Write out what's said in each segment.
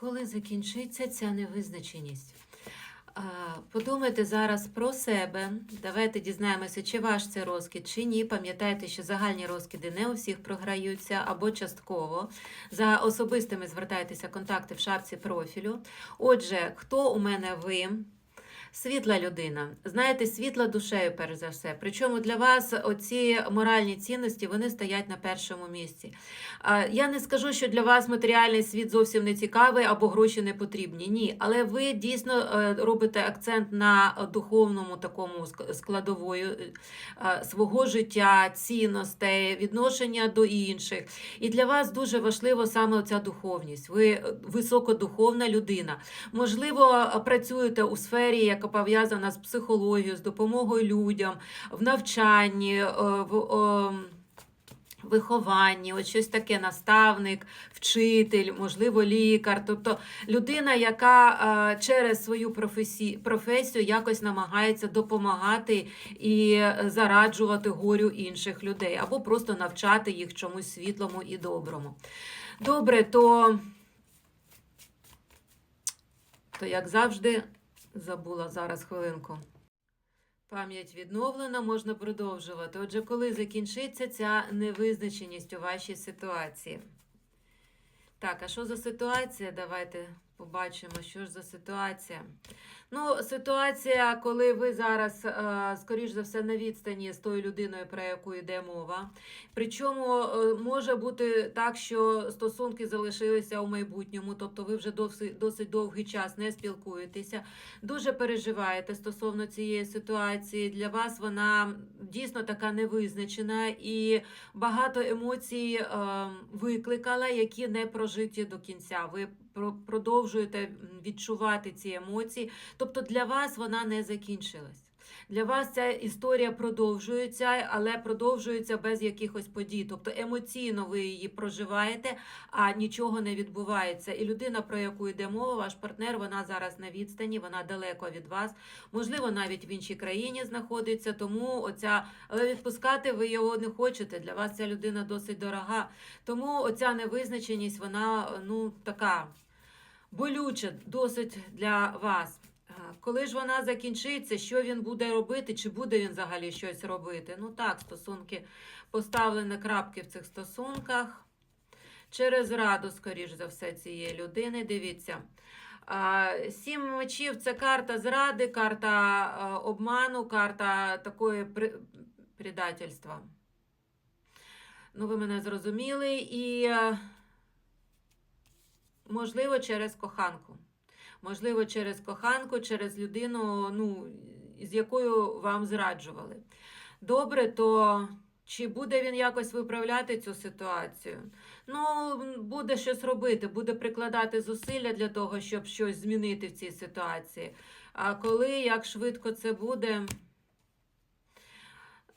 Коли закінчиться ця невизначеність? Подумайте зараз про себе. Давайте дізнаємося, чи ваш це розкид, чи ні. Пам'ятайте, що загальні розкиди не у всіх програються або частково. За особистими звертайтеся контакти в шапці профілю. Отже, хто у мене ви? Світла людина, знаєте, світла душею, перш за все. Причому для вас оці моральні цінності вони стоять на першому місці. Я не скажу, що для вас матеріальний світ зовсім не цікавий або гроші не потрібні. Ні, але ви дійсно е, робите акцент на духовному такому складовою е, свого життя, цінностей, відношення до інших. І для вас дуже важливо саме ця духовність. Ви е, високодуховна людина. Можливо, працюєте у сфері, яка пов'язана з психологією, з допомогою людям, в навчанні, е, в е, вихованні, от щось таке наставник, вчитель, можливо, лікар. Тобто людина, яка е, через свою професію, якось намагається допомагати і зараджувати горю інших людей, або просто навчати їх чомусь світлому і доброму. Добре, то то як завжди, забула зараз хвилинку. Пам'ять відновлена, можна продовжувати. Отже, коли закінчиться ця невизначеність у вашій ситуації? Так, а що за ситуація? Давайте побачимо, що ж за ситуація. Ну, ситуація, коли ви зараз, е, скоріш за все, на відстані з тою людиною, про яку йде мова. Причому е, може бути так, що стосунки залишилися у майбутньому, тобто ви вже досить, досить довгий час не спілкуєтеся, дуже переживаєте стосовно цієї ситуації. Для вас вона дійсно така невизначена і багато емоцій е, викликала, які не прожиті до кінця. Ви продовжуєте відчувати ці емоції. Тобто для вас вона не закінчилась. Для вас ця історія продовжується, але продовжується без якихось подій. Тобто емоційно ви її проживаєте, а нічого не відбувається. І людина, про яку йде мова, ваш партнер, вона зараз на відстані, вона далеко від вас, можливо, навіть в іншій країні знаходиться. Тому оця, але відпускати ви його не хочете. Для вас ця людина досить дорога. Тому оця невизначеність, вона ну така болюча досить для вас. Коли ж вона закінчиться, що він буде робити, чи буде він взагалі щось робити? Ну так, стосунки поставлені крапки в цих стосунках. Через раду, скоріш за все, цієї людини. Дивіться. Сім мечів це карта зради, карта обману, карта такої предательства. Ну, ви мене зрозуміли. І, е, можливо, через коханку. Можливо, через коханку, через людину, ну, з якою вам зраджували. Добре, то чи буде він якось виправляти цю ситуацію? Ну, буде щось робити, буде прикладати зусилля для того, щоб щось змінити в цій ситуації. А коли, як швидко це буде,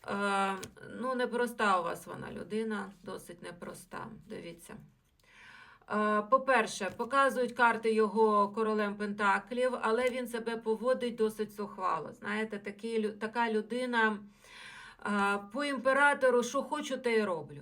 е, ну, непроста у вас вона людина, досить непроста. Дивіться. По-перше, показують карти його королем Пентаклів, але він себе поводить досить сухвало. Знаєте, такий, така людина по імператору, що хочу, те й роблю.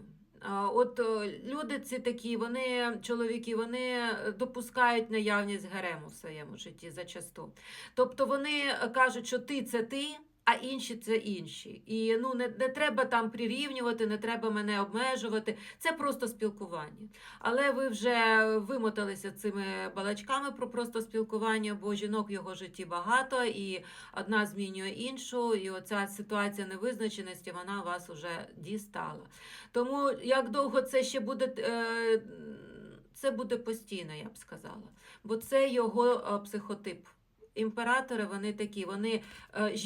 От е, люди ці такі, вони, чоловіки, вони допускають наявність гарему в своєму житті зачасту. Тобто вони кажуть, що ти це ти, а інші це інші. І ну, не, не треба там прирівнювати, не треба мене обмежувати. Це просто спілкування. Але ви вже вимоталися цими балачками про просто спілкування, бо жінок в його житті багато, і одна змінює іншу, і оця ситуація невизначеності вона вас уже дістала. Тому як довго це ще буде. Е, це буде постійно, я б сказала, бо це його е, психотип. Імператори вони такі, вони е, жі-